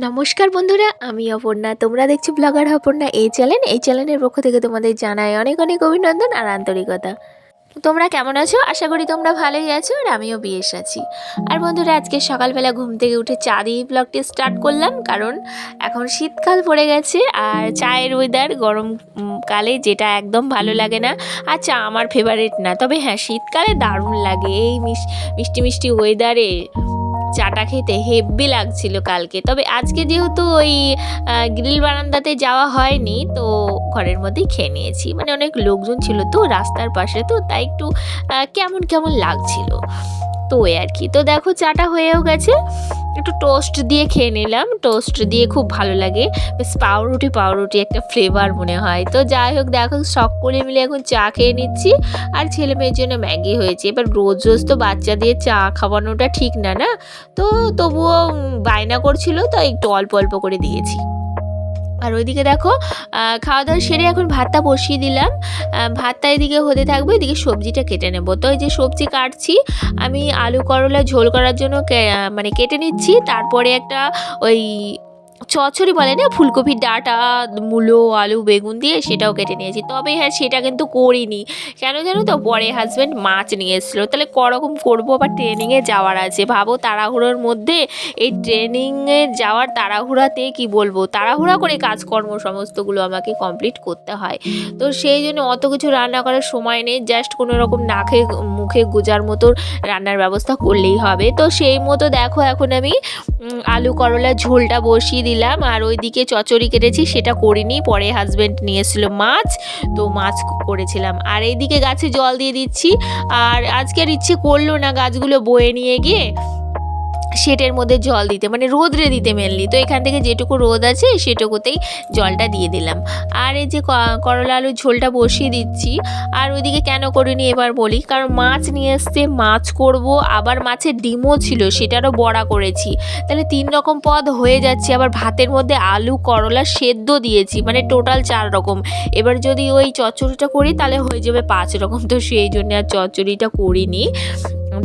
নমস্কার বন্ধুরা আমি অপর্ণা। তোমরা দেখছ ব্লগার অপর্ণা এই চ্যানেল। এই চ্যানেলের পক্ষ থেকে তোমাদের জানাই অনেক অনেক অভিনন্দন আর আন্তরিকতা। তোমরা কেমন আছো? আশা করি তোমরা ভালোই আছো আর আমিও বেশ আছি। আর বন্ধুরা আজকে সকালবেলা ঘুম থেকে উঠে চা দিয়ে ব্লগটি স্টার্ট করলাম কারণ এখন শীতকাল পড়ে গেছে আর চায়ের ওয়েদার গরম উম, কালে যেটা একদম ভালো লাগে না আর চা আমার ফেভারিট না। তবে হ্যাঁ শীতকালে দারুণ লাগে। এই মিষ্টি মিষ্টি ওয়েদারে চাটা খেতে হেব্বি লাগছিল কালকে। তবে আজকে যেহেতু ওই গ্রিল বারান্দাতে যাওয়া হয়নি, তো ঘরের মধ্যেই খেয়ে নিয়েছি। মানে অনেক লোকজন ছিল তো রাস্তার পাশে তো, তাই একটু কেমন কেমন লাগছিল। তো ওই আর কি। তো দেখো চাটা হয়েও গেছে। একটু টোস্ট দিয়ে খেয়ে নিলাম। টোস্ট দিয়ে খুব ভালো লাগে। বেশ পাউরুটি পাউরুটি একটা ফ্লেভার মনে হয়। তো যাই হোক, দেখো সকলে মিলে এখন চা খেয়ে নিচ্ছি। আর ছেলে মেয়ের জন্য ম্যাগি হয়েছে। এবার রোজ রোজ তো বাচ্চা দিয়ে চা খাওয়ানোটা ঠিক না না? তো তবুও বায়না করছিল তো একটু অল্প অল্প করে দিয়েছি। আর ওইদিকে দেখো খাওয়া দাওয়া সেরে এখন ভাতটা বসিয়ে দিলাম। ভাতটা এদিকে হতে থাকবে, এদিকে সবজিটা কেটে নেব। তো এই যে সবজি কাটছি, আমি আলু করলা ঝোল করার জন্য মানে কেটে নিচ্ছি। তারপরে একটা ওই চচ্চড়ি বলে না, ফুলকপির ডাঁটা, মূলো, আলু, বেগুন দিয়ে সেটাও কেটে নিয়েছি। তবে হ্যাঁ সেটা কিন্তু করিনি। কেন জানো তো, পরে হাজব্যান্ড মাছ নিয়ে এসেছিল। তাহলে করকম করব আবার ট্রেনিংয়ে যাওয়ার আছে। ভাবো তাড়াহুড়োর মধ্যে এই ট্রেনিংয়ে যাওয়ার তাড়াহুড়াতে কি বলব? তাড়াহুড়া করে কাজকর্ম সমস্তগুলো আমাকে কমপ্লিট করতে হয়। তো সেই জন্য অত কিছু রান্না করার সময় নেই। জাস্ট কোনো রকম নাকে, মুখে গুজার মতো রান্নার ব্যবস্থা করলেই হবে। তো সেই মতো দেখো, এখন আমি আলু করলা ঝোলটা বসিয়ে দিলাম। আর ওইদিকে চচড়ি কেটেছি, সেটা করিনি, পরে হাজব্যান্ড নিয়ে এসেছিল মাছ, তো মাছ করেছিলাম। আর এইদিকে গাছে জল দিয়ে দিচ্ছি, আর আজকের ইচ্ছে করল না গাছগুলো বয়ে নিয়ে গিয়ে শেটের মধ্যে জল দিতে মানে রোদরে দিতে মেনলি তো এখান থেকে যেটুকু রোদ আছে, সেটুকুতেই জলটা দিয়ে দিলাম। আর এই যে করলা আলুর ঝোলটা বসিয়ে দিচ্ছি। আর ওইদিকে কেন করিনি এবার বলি, কারণ মাছ নিয়ে এসছে, মাছ করব। আবার মাছের ডিমও ছিল, সেটারও বড়া করেছি। তাহলে তিন রকম পদ হয়ে যাচ্ছে, আবার ভাতের মধ্যে আলু, করলা সেদ্ধ দিয়েছি মানে টোটাল চার রকম। এবার যদি ওই চচ্চড়িটা করি, তাহলে হয়ে যাবে পাঁচ রকম। তো সেই জন্য আর চচ্চড়িটা করিনি।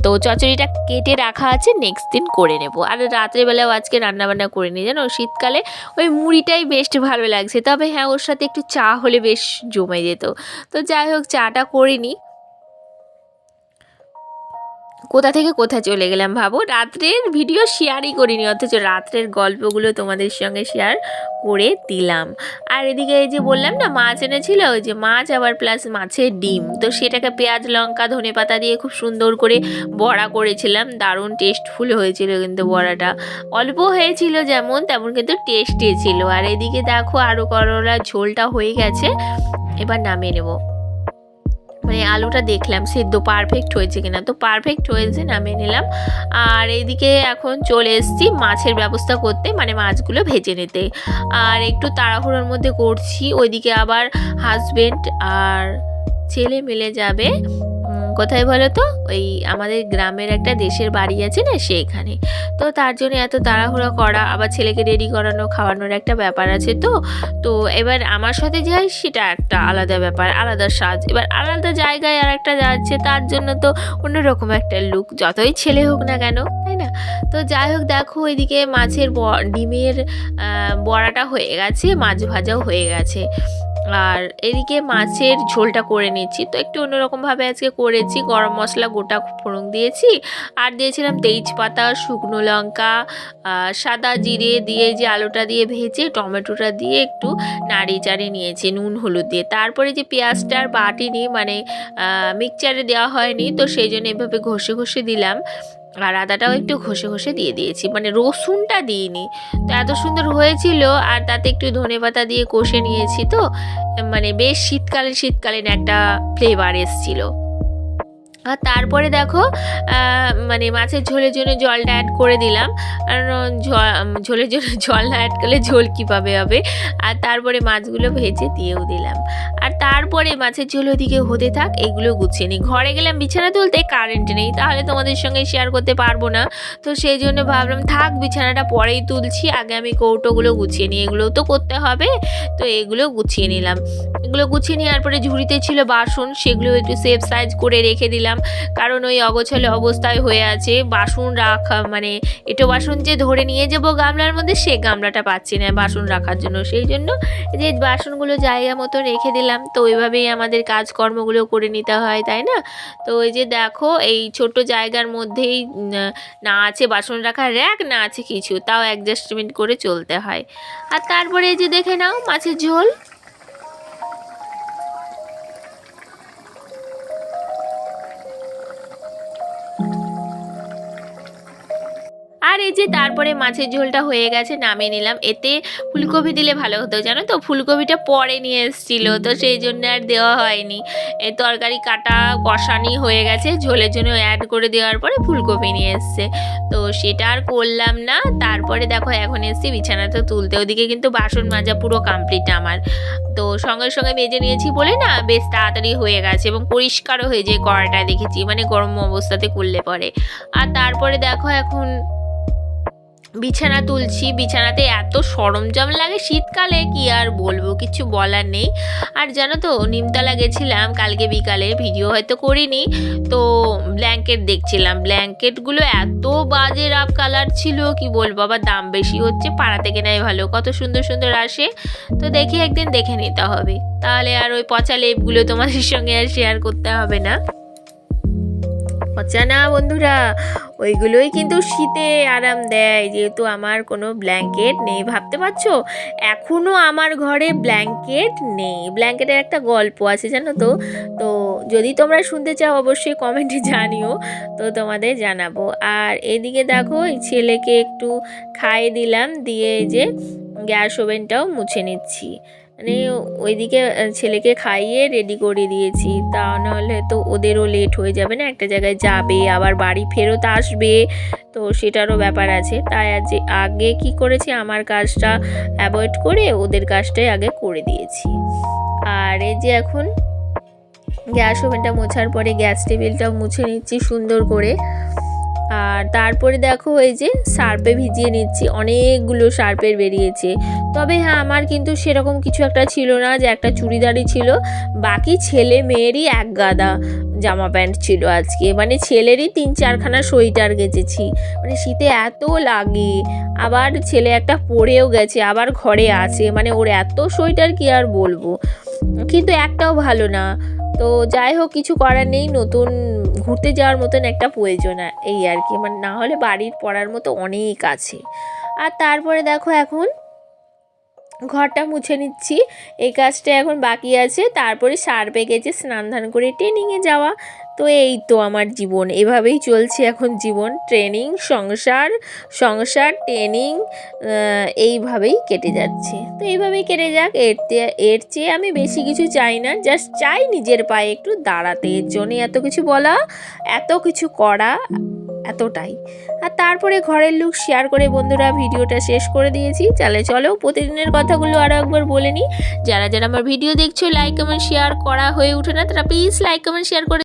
তো চচড়িটা কেটে রাখা আছে নেক্সট দিন করে নেব। আর রাত্রেবেলাও আজকে রান্নাবান্না করে নিই, জানো? শীতকালে ওই মুড়িটাই বেস্ট ভালো লাগছে। তবে হ্যাঁ ওর সাথে একটু চা হলে বেশ জমে যেত। তো যাই হোক, চাটা করিনি কোথা থেকে কোথা চলে গেলাম ভাবো? রাত্রের ভিডিও শেয়ারই করিনি, অথচ রাত্রের গল্পগুলো তোমাদের সঙ্গে শেয়ার করে দিলাম। আর এদিকে এই যে বললাম না, মাছ এনেছিল, ওই যে মাছ আবার প্লাস মাছের ডিম। তো সেটাকে পেঁয়াজ, লঙ্কা, ধনে পাতা দিয়ে খুব সুন্দর করে বড়া করেছিলাম। দারুণ টেস্টফুল হয়েছিল কিন্তু বড়াটা। অল্প হয়েছিল যেমন, তেমন কিন্তু টেস্টি ছিল। আর এদিকে দেখো আরও করলা ঝোলটা হয়ে গেছে। এবার নামিয়ে নেব। মানে আলুটা দেখলাম, সেদ্ধ পারফেক্ট হয়েছে কিনা। তো পারফেক্ট হয়েছে নামে নিলাম। আর এইদিকে এখন চলে এসেছি মাছের ব্যবস্থা করতে মানে মাছগুলো ভেজে নিতে। আর একটু তাড়াহুড়োর মধ্যে করছি, ওইদিকে আবার হাজবেন্ড আর ছেলে মিলে যাবে। কোথায় বলো তো? ওই আমাদের গ্রামের একটা দেশের বাড়ি আছে না সেইখানে। তো তার জন্য এত তাড়াহুড়ো করা, আবার ছেলেকে রেডি করানো, খাওয়ানোর একটা ব্যাপার আছে তো। তো এবার আমার সাথে যাই, সেটা একটা আলাদা ব্যাপার, আলাদা সাজ। এবার আলাদা জায়গায় আর একটা যাচ্ছে, তার জন্য তো অন্যরকম একটা লুক যতই ছেলে হোক না কেন, তাই না? তো যাই হোক, দেখো এদিকে মাছের ডিমের বড়াটা হয়ে গেছে, মাছ ভাজাও হয়ে গেছে। আর এদিকে মাছের ঝোলটা করে নিচ্ছি তো একটু অন্যরকমভাবে আজকে করেছি। গরম মশলা, গোটা ফোড়ন দিয়েছি। আর দিয়েছিলাম তেজপাতা, শুকনো লঙ্কা সাদা জিরে দিয়ে যে আলুটা দিয়ে ভেজে, টমেটোটা দিয়ে একটু নাড়ি চাড়িয়ে নিয়েছি, নুন, হলুদ দিয়ে। তারপরে যে পেঁয়াজটা আর বাটিনি মানে মিক্সচারে দেওয়া হয়নি, তো সেই জন্য এভাবে ঘষে ঘষে দিলাম। আর আদাটাও একটু ঘষে ঘষে দিয়ে দিয়েছি। মানে রসুনটা দিইনি। তো এত সুন্দর হয়েছিল আর তাতে একটু ধনে পাতা দিয়ে কষে নিয়েছি তো। মানে বেশ শীতকালীন শীতকালীন একটা ফ্লেভার এসছিলো। আর তারপরে দেখো মানে মাছের ঝোলের জন্য জলটা অ্যাড করে দিলাম। ঝ- ঝোলের জন্য জল না অ্যাড করলে ঝোল কীভাবে হবে? আর তারপরে মাছগুলো ভেজে দিয়েও দিলাম। আর তারপরে মাছের ঝোল ওদিকে হতে থাক, এগুলো গুছিয়ে নিই। ঘরে গেলাম বিছানা তুলতে কারেন্ট নেই, তাহলে তোমাদের সঙ্গে শেয়ার করতে পারব না। তো সেই জন্য ভাবলাম, থাক, বিছানাটা পরেই তুলছি। আগে আমি কৌটোগুলো গুছিয়ে নিই। এগুলোও তো করতে হবে। তো এগুলো গুছিয়ে নিলাম। এগুলো গুছিয়ে নেওয়ার পরে ঝুড়িতে ছিল বাসন, সেগুলো একটু সেফ সাইজ করে রেখে দিলাম। কারণ ওই অগোছালো অবস্থায় হয়ে আছে। বাসন রাখা মানে এটো বাসন যে ধরে নিয়ে যাব গামলার মধ্যে, সে গামলাটা পাচ্ছি না বাসন রাখার জন্য। সেই জন্য যে বাসনগুলো জায়গা মতো রেখে দিলাম। তো ওইভাবেই আমাদের কাজকর্মগুলো করে নিতে হয়, তাই না? তো ওই যে দেখো, এই ছোট্ট জায়গার মধ্যেই না আছে বাসন রাখার র্যাক, না আছে কিছু। তাও অ্যাডজাস্টমেন্ট করে চলতে হয়। আর তারপরে এই যে দেখে নাও, মাছের ঝোল। আর এই যে তারপরে মাছের ঝোলটা হয়ে গেছে, নামিয়ে নিলাম। এতে ফুলকপি দিলে ভালো হতো, জানো তো? ফুলকপিটা পরে নিয়ে এসেছিল, তো সেই জন্য আর দেওয়া হয়নি। এই তরকারি কাটা কষানি হয়ে গেছে, ঝোলের জন্য অ্যাড করে দেওয়ার পরে ফুলকপি নিয়ে এসছে। তো সেটা আর করলাম না, তারপরে দেখো এখন এসছি বিছানাটা তুলতে। ওদিকে কিন্তু বাসন মাজা পুরো কমপ্লিট আমার। তো সঙ্গে সঙ্গে মেজে নিয়েছি বলে না, বেশ তাড়াতাড়ি হয়ে গেছে এবং পরিষ্কারও হয়ে যায় কড়াটা দেখেছি। মানে গরম অবস্থাতে করলে পরে। আর তারপরে দেখো এখন বিছানা তুলছি, বিছানাতে এত সরঞ্জাম লাগে, শীতকালে কি আর বলব, কিছু বলার নেই। আর জানো তো, নিমতলা গেছিলাম, কালকে বিকালে, ভিডিও হয়তো করিনি, তো ব্ল্যাঙ্কেট দেখছিলাম। ব্ল্যাঙ্কেটগুলো এত বাজে রাফ কালার ছিল, কি বলব, আবার দাম বেশি হচ্ছে, পাড়া থেকে নেয় ভালো, কত সুন্দর সুন্দর আসে। তো দেখি একদিন দেখে নিতে হবে। তাহলে আর ওই পচা লেপগুলো তোমাদের সঙ্গে আর শেয়ার করতে হবে না। পচা না বন্ধুরা? ওইগুলোই কিন্তু শীতে আরাম দেয়। যেহেতু আমার কোনো ব্ল্যাঙ্কেট নেই, ভাবতে পারছ? এখনও আমার ঘরে ব্ল্যাঙ্কেট নেই। ব্ল্যাঙ্কেটের একটা গল্প আছে, জানো তো? তো যদি তোমরা শুনতে চাও, অবশ্যই কমেন্টে জানিও। তো তোমাদের জানাব। আর এদিকে দেখো, এই ছেলেকে একটু খাইয়ে দিলাম। দিয়ে যে গ্যাস ওভেনটাও মুছে নিচ্ছি। মানে ওইদিকে ছেলেকে খাইয়ে রেডি করে দিয়েছি। তা নাহলে তো ওদেরও লেট হয়ে যাবে না একটা জায়গায় যাবে আবার বাড়ি ফেরত আসবে তো সেটারও ব্যাপার আছে। তাই আজ যে আগে কি করেছি আমার কাজটা অ্যাভয়েড করে ওদের কাজটাই আগে করে দিয়েছি। আর এই যে এখন গ্যাস ওভেনটা মোছার পরে গ্যাস টেবিলটাও মুছে নিচ্ছি সুন্দর করে। আর তারপরে দেখো এই যে সার্পে ভিজিয়ে নিচ্ছি, অনেকগুলো সার্পের বেরিয়েছে। তবে হ্যাঁ আমার কিন্তু সেরকম কিছু একটা ছিল না যে একটা চুড়িদারই ছিল। বাকি ছেলে মেয়েরই এক গাদা জামা প্যান্ট ছিল আজকে। মানে ছেলেরই তিন চারখানা সোয়েটার গেছেছি মানে শীতে এত লাগে। আবার ছেলে একটা পরেও গেছে, আবার ঘরে আছে। মানে ওর এত সোয়েটার কি আর বলব? কিন্তু একটাও ভালো না। তো যাই হোক, কিছু করার নেই, নতুন ঘুরতে যাওয়ার মতন একটা প্রয়োজন এই আর কি। মানে না হলে বাড়ির পড়ার মতো অনেক আছে। আর তারপরে দেখো এখন ঘরটা মুছে নিচ্ছি। এই কাজটা এখন বাকি আছে। তারপরে সার গেছে স্নান ধান করে ট্রেনিংয়ে যাওয়া। তো এই তো আমার জীবন। এভাবেই চলছে এখন জীবন। ট্রেনিং, সংসার সংসার, ট্রেনিং এইভাবেই কেটে যাচ্ছে। তো এইভাবেই কেটে যাক। এর এর চেয়ে আমি বেশি কিছু চাই না। জাস্ট চাই নিজের পায়ে একটু দাঁড়াতে। এর জন্য এত কিছু বলা, এত কিছু করা, এতটাই। আর তারপরে ঘরের লুক শেয়ার করে বন্ধুরা ভিডিওটা শেষ করে দিয়েছি। তাহলে চলো প্রতিদিনের কথাগুলো আরও একবার বলে নিই। যারা যারা আমার ভিডিও দেখছ লাইক কমেন্ট শেয়ার করা হয়ে ওঠে না, তারা প্লিজ লাইক কমেন্ট শেয়ার করে